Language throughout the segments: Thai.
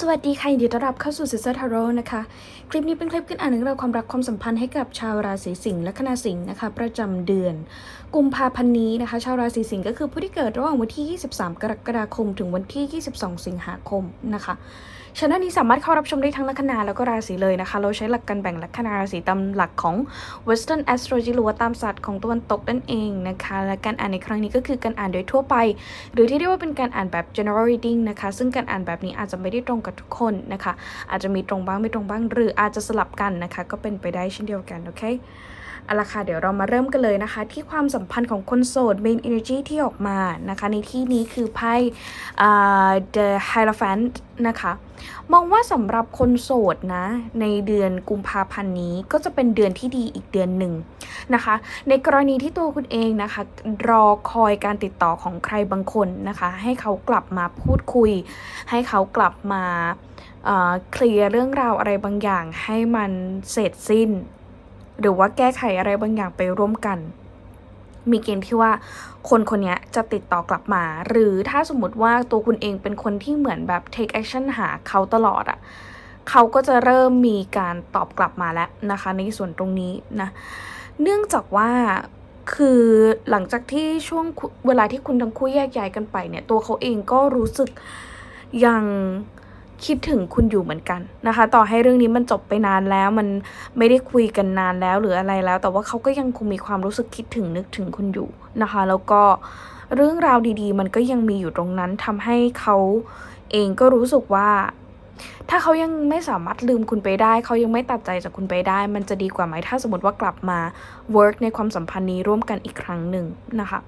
สวัสดีค่ะยินดีต้อนรับเข้าสู่ซิสเตอร์ทาโร่นะคะ คลิปนี้เป็นคลิปขึ้นอ่านเรื่องราวความรักความสัมพันธ์ให้กับชาวราศีสิงห์และคณะสิงห์นะคะ ประจำเดือน กุมภาพันธ์นี้นะคะ ชาวราศีสิงห์ก็คือผู้ที่เกิดระหว่างวันที่ 23 กรกฎาคม ถึงวันที่ 22 สิงหาคมนะคะชนะนี้สามารถเข้ารับชมได้ทั้งลัคนาแล้วก็ราศีเลยนะคะ เราใช้หลักการแบ่งลัคนาราศีตามหลักของ Western Astrology หรือว่าตามศาสตร์ของตะวันตกนั่นเองนะคะ และการอ่านในครั้งนี้ก็คือการอ่านโดยทั่วไป หรือที่เรียกว่าเป็นการอ่านแบบ general reading นะคะ ซึ่งการอ่านแบบนี้อาจจะไม่ได้ตรงกับทุกคนนะคะ อาจจะมีตรงบ้างไม่ตรงบ้าง หรืออาจจะสลับกันนะคะ ก็เป็นไปได้เช่นเดียวกัน โอเค เอาละค่ะเดี๋ยวเรามาเริ่มกันเลยนะคะ ที่ความสัมพันธ์ของคนโสด main energy ที่ออกมานะคะ ในที่นี้คือไพ่อ่า the hierophant นะคะ มองว่าสำหรับคนโสดนะ ในเดือนกุมภาพันธ์นี้ก็จะเป็นเดือนที่ดีอีกเดือนหนึ่งนะคะ ในกรณีที่ตัวคุณเองนะคะ รอคอยการติดต่อของใครบางคนนะคะ ให้เขากลับมาพูดคุย ให้เขากลับมาเคลียร์เรื่องราวอะไรบางอย่างให้มันเสร็จสิ้น หรือว่าแก้ไขอะไรบางอย่างไปร่วมกัน มีเกณฑ์ที่ว่าคนคนนี้จะติดต่อกลับมา หรือถ้าสมมติว่าตัวคุณเองเป็นคนที่เหมือนแบบ take action หาเขาตลอดอะ่ะเขาก็จะเริ่มมีการตอบกลับมาแล้วนะคะ ในส่วนตรงนี้นะเนื่องจากว่าคือหลังจากที่ช่วงเวลาที่คุณทั้งคู่แยกย้ายกันไปเนี่ย ตัวเขาเองก็รู้สึกยัง คิดถึงคุณอยู่เหมือนกันนะคะ ต่อให้เรื่องนี้มันจบไปนานแล้วมันไม่ได้คุยกันนานแล้วหรืออะไรแล้ว แต่ว่าเขาก็ยังคงมีความรู้สึกคิดถึงนึกถึงคุณอยู่นะคะ แล้วก็เรื่องราวดีๆ มันก็ยังมีอยู่ตรงนั้นทำให้เขาเองก็รู้สึกว่า ถ้าเขายังไม่สามารถลืมคุณไปได้ เขายังไม่ตัดใจจากคุณไปได้ มันจะดีกว่าไหมถ้าสมมติว่ากลับมา work ในความสัมพันธ์นี้ร่วมกันอีกครั้งหนึ่งนะคะ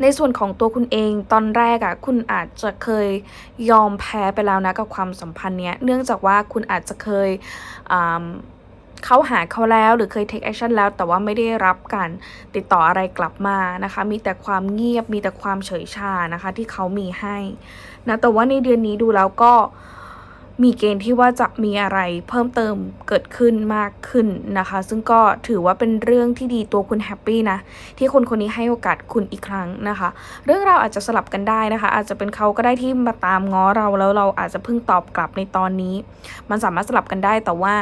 ในส่วนของตัวคุณเองตอนแรกอะ่ะคุณอาจจะเคยยอมแพ้ไปแล้วนะกับความสัมพันธ์เนี้ยเนื่องจากว่าคุณอาจจะเคยอ่าเขาหาเขาแล้วหรือเคย take action แล้ว แต่ว่าไม่ได้รับการติดต่ออะไรกลับมานะคะ มีแต่ความเงียบมีแต่ความเฉยชานะคะ ที่เขามีให้นะแต่ว่าในเดือนนี้ดูแล้วก็ มีเกณฑ์ที่ว่าจะมีอะไรเพิ่มเติมเกิดขึ้นมากขึ้นนะคะ ซึ่งก็ถือว่าเป็นเรื่องที่ดีตัวคุณแฮปปี้นะที่คนคนนี้ให้โอกาสคุณอีกครั้งนะคะ เรื่องราวอาจจะสลับกันได้นะคะ อาจจะเป็นเขาก็ได้ที่มาตามง้อเราแล้วเราอาจจะเพิ่งตอบกลับในตอนนี้ มันสามารถสลับกันได้แต่ว่า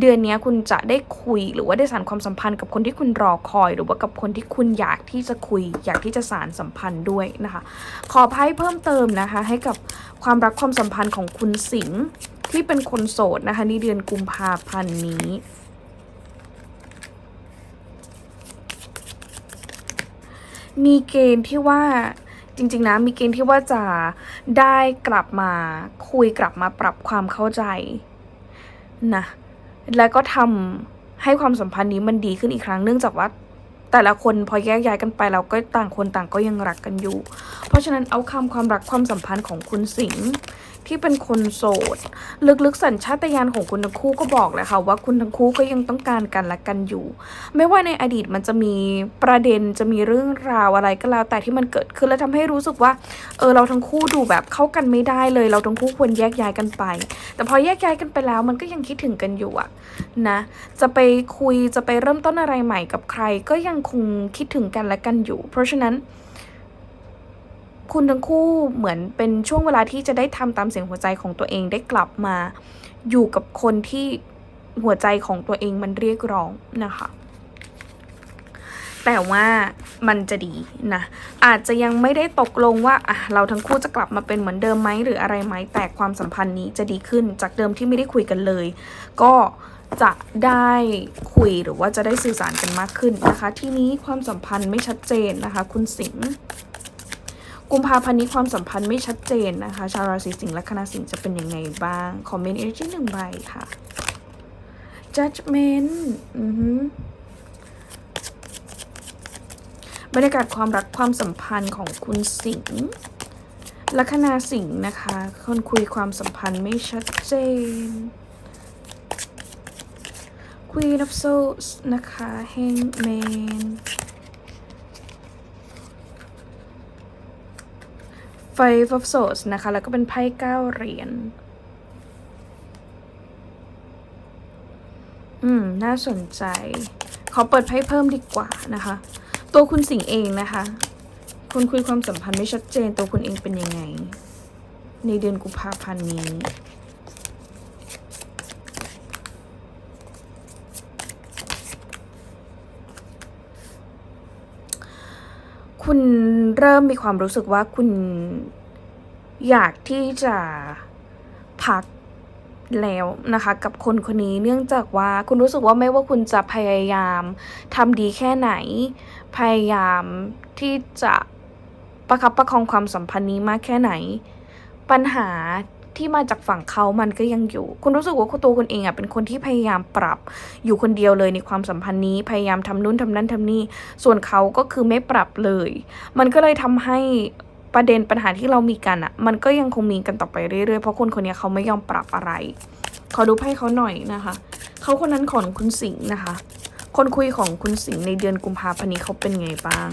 เดือนนี้คุณจะได้คุยหรือว่าได้สานความสัมพันธ์กับคนที่คุณรอคอย หรือว่ากับคนที่คุณอยากที่จะคุย อยากที่จะสานสัมพันธ์ด้วยนะคะ ขอไพ่เพิ่มเติมนะคะ ให้กับความรักความสัมพันธ์ของคุณสิงห์ที่เป็นคนโสดนะคะในเดือนกุมภาพันธ์นี้มีเกณฑ์ที่ว่าจริงๆนะมีเกณฑ์ที่ว่าจะได้กลับมาคุยกลับมาปรับความเข้าใจนะ แล้วก็ทำให้ความสัมพันธ์นี้มันดีขึ้นอีกครั้งเนื่องจากว่าแต่ละคนพอแยกย้ายกันไปเราก็ต่างคนต่างก็ยังรักกันอยู่ เพราะฉะนั้นเอาคำความรักความสัมพันธ์ของคุณสิงห์ ที่เป็นคนโสด ลึกๆสัญชาตญาณของคุณทั้งคู่ก็บอกเลยค่ะว่าคุณทั้งคู่ก็ยังต้องการกันและกันอยู่ ไม่ว่าในอดีตมันจะมีประเด็นจะมีเรื่องราวอะไรก็แล้ว แต่ที่มันเกิดขึ้นแล้วทำให้รู้สึกว่าเออเราทั้งคู่ดูแบบเข้ากันไม่ได้เลย เราทั้งคู่ควรแยกย้ายกันไป แต่พอแยกย้ายกันไปแล้วมันก็ยังคิดถึงกันอยู่อะนะจะไปคุยจะไปเริ่มต้นอะไรใหม่กับใคร ก็ยังคงคิดถึงกันและกันอยู่ เพราะฉะนั้น คุณทั้งคู่เหมือนเป็นช่วงเวลาที่จะได้ทำตามเสียงหัวใจของตัวเองได้กลับมา อยู่กับคนที่หัวใจของตัวเองมันเรียกร้องนะคะ แต่ว่ามันจะดีนะ อาจจะยังไม่ได้ตกลงว่าอะเราทั้งคู่จะกลับมาเป็นเหมือนเดิมไหมหรืออะไรไหมแต่ความสัมพันธ์นี้จะดีขึ้นจากเดิมที่ไม่ได้คุยกันเลย ก็จะได้คุยหรือว่าจะได้สื่อสารกันมากขึ้นนะคะ ทีนี้ความสัมพันธ์ไม่ชัดเจนนะคะ คุณสิงห์ กุมภาพันธ์นี้ความสัมพันธ์ไม่ชัดเจนนะคะ ชาวราศีสิงห์ละคณะสิงห์จะเป็นยังไงบ้าง คอมเมนต์เอเนจีหนึ่งใบค่ะ judgment อือหือบรรยากาศความรักความสัมพันธ์ของคุณสิงห์ลัคนาสิงห์นะคะ คนคุยความสัมพันธ์ไม่ชัดเจน Queen of Swords นะคะ Hangman Five of Swords นะคะ แล้วก็เป็นไพ่เก้าเหรียญ อืม น่าสนใจ ขอเปิดไพ่เพิ่มดีกว่านะคะ ตัวคุณสิงเองนะคะ คุณคุยความสัมพันธ์ไม่ชัดเจน ตัวคุณเองเป็นยังไง ในเดือนกุมภาพันธ์นี้คุณ เริ่มมีความรู้สึกว่าคุณอยากที่จะพักแล้วนะคะกับคนคนนี้เนื่องจากว่าคุณรู้สึกว่าไม่ว่าคุณจะพยายามทำดีแค่ไหน พยายามที่จะประคับประคองความสัมพันธ์นี้มากแค่ไหน ปัญหา ที่มาจากฝั่งเขามันก็ยังอยู่ คุณรู้สึกว่าตัวคุณเองอะเป็นคนที่พยายามปรับอยู่คนเดียวเลยในความสัมพันธ์นี้พยายามทำนู่นทำนั่นทำนี่ ส่วนเขาก็คือไม่ปรับเลย มันก็เลยทำให้ประเด็นปัญหาที่เรามีกันอะ มันก็ยังคงมีกันต่อไปเรื่อยๆ เพราะคนคนนี้เขาไม่ยอมปรับอะไร ขอดูไพ่เขาหน่อยนะคะ เขาคนนั้นของคุณสิงห์นะคะ คนคุยของคุณสิงห์ในเดือนกุมภาพันธ์นี้เขาเป็นไงบ้าง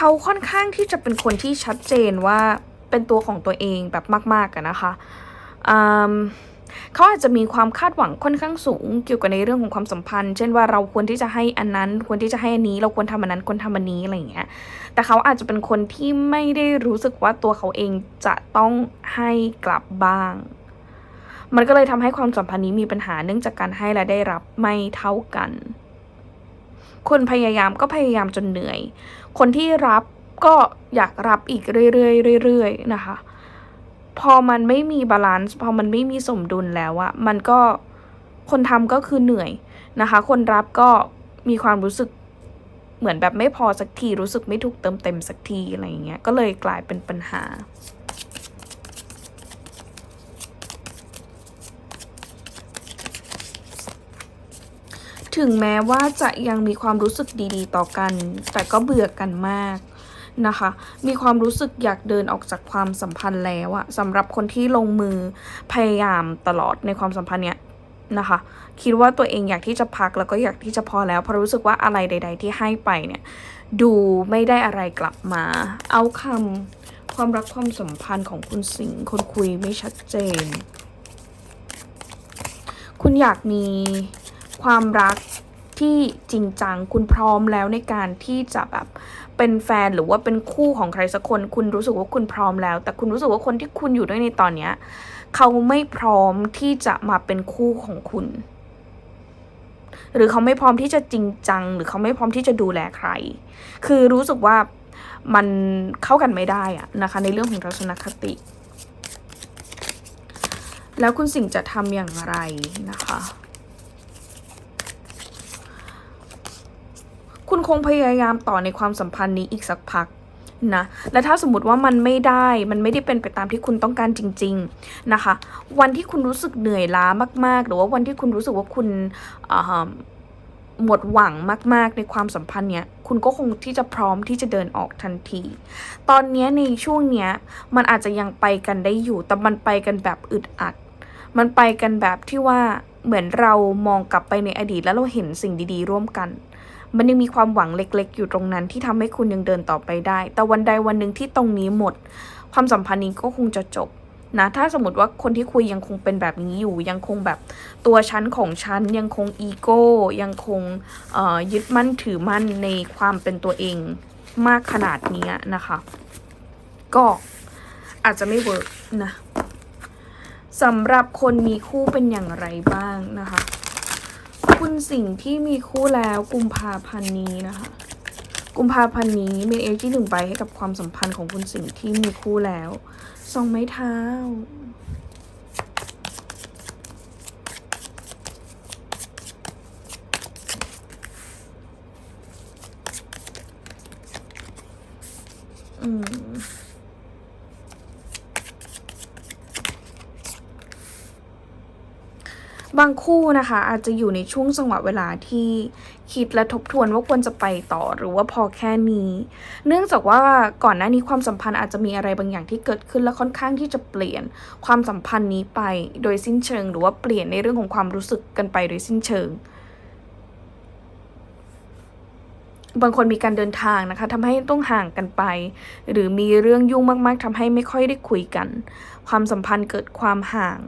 เขาค่อนข้างที่จะเป็นคนที่ชัดเจนว่าเป็นตัวของตัวเองแบบมากๆกันนะคะเขาอาจจะมีความคาดหวังค่อนข้างสูงเกี่ยวกับในเรื่องของความสัมพันธ์ เช่นว่าเราควรที่จะให้อันนั้น ควรที่จะให้อันนี้ เราควรทำอันนั้นควรทำอันนี้อะไรอย่างเงี้ย แต่เขาอาจจะเป็นคนที่ไม่ได้รู้สึกว่าตัวเขาเองจะต้องให้กลับบ้าง มันก็เลยทำให้ความสัมพันธ์นี้มีปัญหาเนื่องจากการให้และได้รับไม่เท่ากัน คนพยายามก็พยายามจนเหนื่อย คนที่รับก็อยากรับอีกเรื่อยๆเรื่อยๆนะคะ พอมันไม่มีบาลานซ์พอมันไม่มีสมดุลแล้วอะมันก็คนทำก็คือเหนื่อยนะคะ คนรับก็มีความรู้สึกเหมือนแบบไม่พอสักทีรู้สึกไม่ถูกเติมเต็มสักทีอะไรอย่างเงี้ยก็เลยกลายเป็นปัญหา ถึงแม้ว่าจะยังมีความรู้สึกดีๆ ต่อกัน แต่ก็เบื่อกันมากนะคะ มีความรู้สึกอยากเดินออกจากความสัมพันธ์แล้วอะสำหรับคนที่ลงมือพยายามตลอดในความสัมพันธ์เนี้ยนะคะ คิดว่าตัวเองอยากที่จะพักแล้วก็อยากที่จะพอแล้วเพราะรู้สึกว่าอะไรใด ๆ ที่ให้ไปเนี่ย ดูไม่ได้อะไรกลับมา เอาคำความรักความสัมพันธ์ของคุณสิงห์คนคุยไม่ชัดเจน คุณอยากมี ความรักที่จริงจังคุณพร้อมแล้วในการที่จะแบบเป็นแฟนหรือว่าเป็นคู่ของใครสักคน คุณรู้สึกว่าคุณพร้อมแล้ว แต่คุณรู้สึกว่าคนที่คุณอยู่ด้วยในตอนเนี้ยเขาไม่พร้อมที่จะมาเป็นคู่ของคุณ หรือเขาไม่พร้อมที่จะจริงจัง หรือเขาไม่พร้อมที่จะดูแลใคร คือรู้สึกว่ามันเข้ากันไม่ได้อะนะคะ ในเรื่องของทัศนคติ แล้วคุณสิ่งจะทำอย่างไรนะคะ คุณคงพยายามต่อในความสัมพันธ์นี้อีกสักพักนะและถ้าสมมติว่ามันไม่ได้ มันไม่ได้เป็นไปตามที่คุณต้องการจริง ๆนะคะ วันที่คุณรู้สึกเหนื่อยล้ามากๆ หรือว่าวันที่คุณรู้สึกว่าคุณหมดหวังมาก ๆ ในความสัมพันธ์เนี้ยคุณก็คงที่จะพร้อมที่จะเดินออกทันที ตอนนี้ในช่วงเนี้ยมันอาจจะยังไปกันได้อยู่ แต่มันไปกันแบบอึดอัด มันไปกันแบบที่ว่าเหมือนเรามองกลับไปในอดีตแล้วเราเห็นสิ่งดี ๆ ร่วมกัน มันยังมีความหวังเล็ก ๆ อยู่ตรงนั้นที่ทำให้คุณยังเดินต่อไปได้ แต่วันใดวันหนึ่งที่ตรงนี้หมด ความสัมพันธ์นี้ก็คงจะจบนะถ้าสมมติว่าคนที่คุยยังคงเป็นแบบนี้อยู่ ยังคงแบบตัวฉันของฉันยังคงอีโก้ยังคงยึดมั่นถือมั่นในความเป็นตัวเองมากขนาดนี้นะคะ ก็อาจจะไม่เวิร์กนะสำหรับคนมีคู่เป็นอย่างไรบ้างนะคะ คุณสิ่งที่มีคู่แล้วกุมภาพันธ์นี้นะคะ กุมภาพันธ์นี้มีเอที่หนึ่งใบให้กับความสัมพันธ์ของคุณสิ่งที่มีคู่แล้วสองไม้เท้าอืม บางคู่นะคะ อาจจะอยู่ในช่วงจังหวะเวลาที่คิดและทบทวนว่าควรจะไปต่อหรือว่าพอแค่นี้ เนื่องจากว่าก่อนหน้านี้ความสัมพันธ์อาจจะมีอะไรบางอย่างที่เกิดขึ้นและค่อนข้างที่จะเปลี่ยนความสัมพันธ์นี้ไปโดยสิ้นเชิง หรือว่าเปลี่ยนในเรื่องของความรู้สึกกันไปโดยสิ้นเชิงบางคนมีการเดินทางนะคะทำให้ต้องห่างกันไป หรือมีเรื่องยุ่งมาก ๆทำให้ไม่ค่อยได้คุยกัน ความสัมพันธ์เกิดความห่าง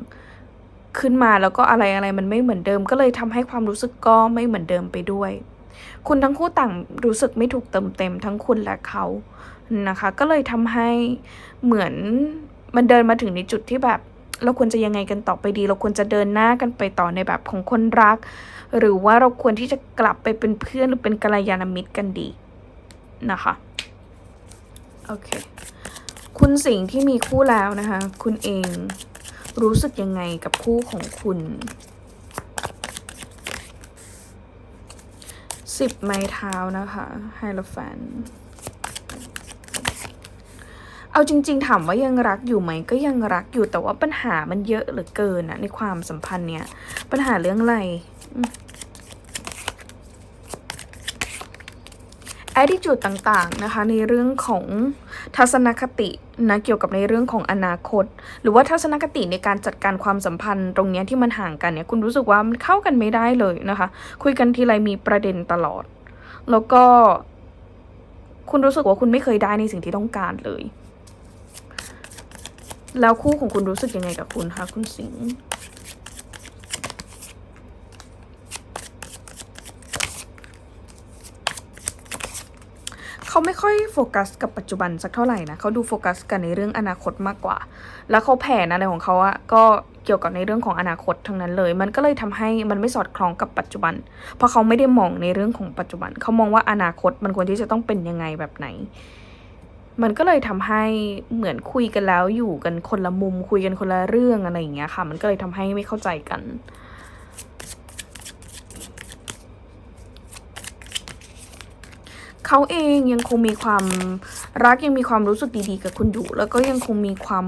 ขึ้นมาแล้วก็อะไรอะไรมันไม่เหมือนเดิม ก็เลยทำให้ความรู้สึกก็ไม่เหมือนเดิมไปด้วย คุณทั้งคู่ต่างรู้สึกไม่ถูกเติมเต็มทั้งคุณและเขานะคะ ก็เลยทำให้เหมือนมันเดินมาถึงในจุดที่แบบ เราควรจะยังไงกันต่อไปดี เราควรจะเดินหน้ากันไปต่อในแบบของคนรัก หรือว่าเราควรที่จะกลับไปเป็นเพื่อนหรือเป็นกัลยาณมิตรกันดีนะคะโอเค คุณสิงห์ที่มีคู่แล้วนะคะ คุณเอง รู้สึกยังไงกับคู่ของคุณสิบไม้เท้านะคะไฮโลแฟนเอาจริง ๆ ถามว่ายังรักอยู่ไหมก็ยังรักอยู่แต่ว่าปัญหามันเยอะเหลือเกินอะในความสัมพันธ์เนี่ย ปัญหาเรื่องอะไรอืม attitude ต่างๆนะคะในเรื่องของทัศนคตินะเกี่ยวกับในเรื่องของอนาคต หรือว่าทัศนคติในการจัดการความสัมพันธ์ตรงเนี้ยที่มันห่างกันเนี่ยคุณรู้สึกว่ามันเข้ากันไม่ได้เลยนะคะ คุยกันทีไรมีประเด็นตลอด แล้วก็ คุณรู้สึกว่าคุณไม่เคยได้ในสิ่งที่ต้องการเลย แล้วคู่ของคุณรู้สึกยังไงกับคุณคะคุณสิงห์ เขาไม่ค่อยโฟกัสกับปัจจุบันสักเท่าไหร่นะเขาดูโฟกัสกันในเรื่องอนาคตมากกว่า แล้วเขาแผนอะไรของเขาอะก็เกี่ยวกับในเรื่องของอนาคตทั้งนั้นเลย มันก็เลยทำให้มันไม่สอดคล้องกับปัจจุบัน เพราะเขาไม่ได้มองในเรื่องของปัจจุบัน เขามองว่าอนาคตมันควรที่จะต้องเป็นยังไงแบบไหน มันก็เลยทำให้เหมือนคุยกันแล้วอยู่กันคนละมุมคุยกันคนละเรื่องอะไรอย่างเงี้ยค่ะ มันก็เลยทำให้ไม่เข้าใจกัน เขาเองยังคงมีความรักยังมีความรู้สึกดีๆ กับคุณอยู่ แล้วก็ยังคงมีความ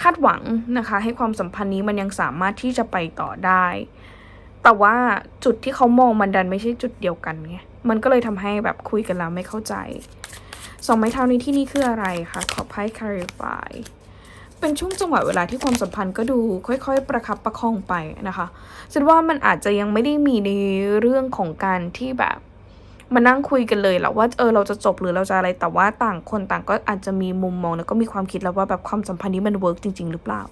คาดหวังนะคะ ให้ความสัมพันธ์นี้มันยังสามารถที่จะไปต่อได้ แต่ว่าจุดที่เขามองมันดันไม่ใช่จุดเดียวกันไงมันก็เลยทำให้แบบคุยกันแล้วไม่เข้าใจสองไม้เท้าในที่นี้คืออะไรคะขอไพ่ clarify เป็นช่วงจังหวะเวลาที่ความสัมพันธ์ก็ดูค่อยๆ ประคับประคองไปนะคะฉันว่ามันอาจจะยังไม่ได้มีในเรื่องของการที่แบบ มานั่งคุยกันเลยแหละว่าเออเราจะจบหรือเราจะอะไรแต่ว่าต่างคนต่างก็อาจจะมีมุมมองแล้วก็มีความคิดแล้วว่าแบบความสัมพันธ์นี้มันเวิร์กจริง ๆ หรือเปล่า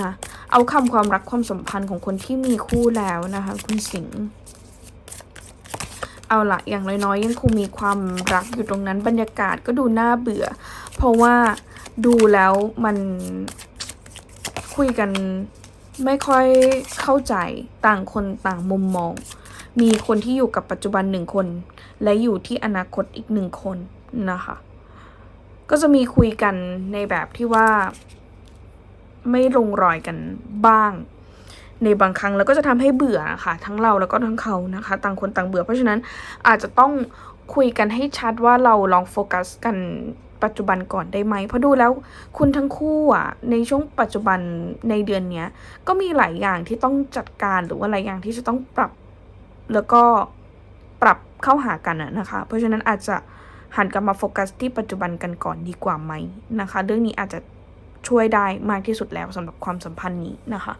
นะเอาคำความรักความสัมพันธ์ของคนที่มีคู่แล้วนะคะ คุณสิงห์เอาละอย่างน้อยๆ ยังคงมีความรักอยู่ตรงนั้นบรรยากาศก็ดูน่าเบื่อ เพราะว่าดูแล้วมันคุยกันไม่ค่อยเข้าใจต่างคนต่างมุมมอง มีคนที่อยู่กับปัจจุบันหนึ่งคน และอยู่ที่อนาคตอีกหนึ่งคนนะคะ ก็จะมีคุยกันในแบบที่ว่า ไม่ลงรอยกันบ้าง ในบางครั้งแล้วก็จะทำให้เบื่อนะคะทั้งเราแล้วก็ทั้งเขานะคะ ต่างคนต่างเบื่อ เพราะฉะนั้นอาจจะต้องคุยกันให้ชัดว่าเราลองโฟกัสกันปัจจุบันก่อนได้ไหม เพราะดูแล้วคุณทั้งคู่อะในช่วงปัจจุบันในเดือนเนี้ย ก็มีหลายอย่างที่ต้องจัดการหรือว่าหลายอย่างที่จะต้องปรับ แล้วก็ปรับเข้าหากันนะคะ เพราะฉะนั้นอาจจะหันกลับมาโฟกัสที่ปัจจุบันกันก่อนดีกว่าไหมนะคะ เรื่องนี้อาจจะช่วยได้มากที่สุดแล้วสำหรับความสัมพันธ์นี้นะคะ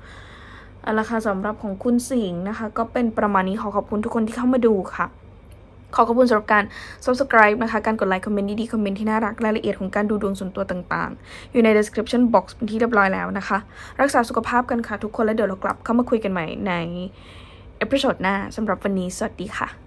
เอาละค่ะสำหรับของคุณสิงห์นะคะ ก็เป็นประมาณนี้ขอขอบคุณทุกคนที่เข้ามาดูค่ะ ขอขอบคุณสำหรับการ subscribe นะคะ การกดไลค์คอมเมนต์ดีๆคอมเมนต์ที่น่ารักรายละเอียดของการดูดวงส่วนตัวต่างๆ อยู่ใน description box เป็นที่เรียบร้อยแล้วนะคะ รักษาสุขภาพกันค่ะทุกคนแล้วเดี๋ยวเรากลับเข้ามาคุยกันใหม่ใน เอพิโซดหน้าสำหรับวันนี้สวัสดีค่ะ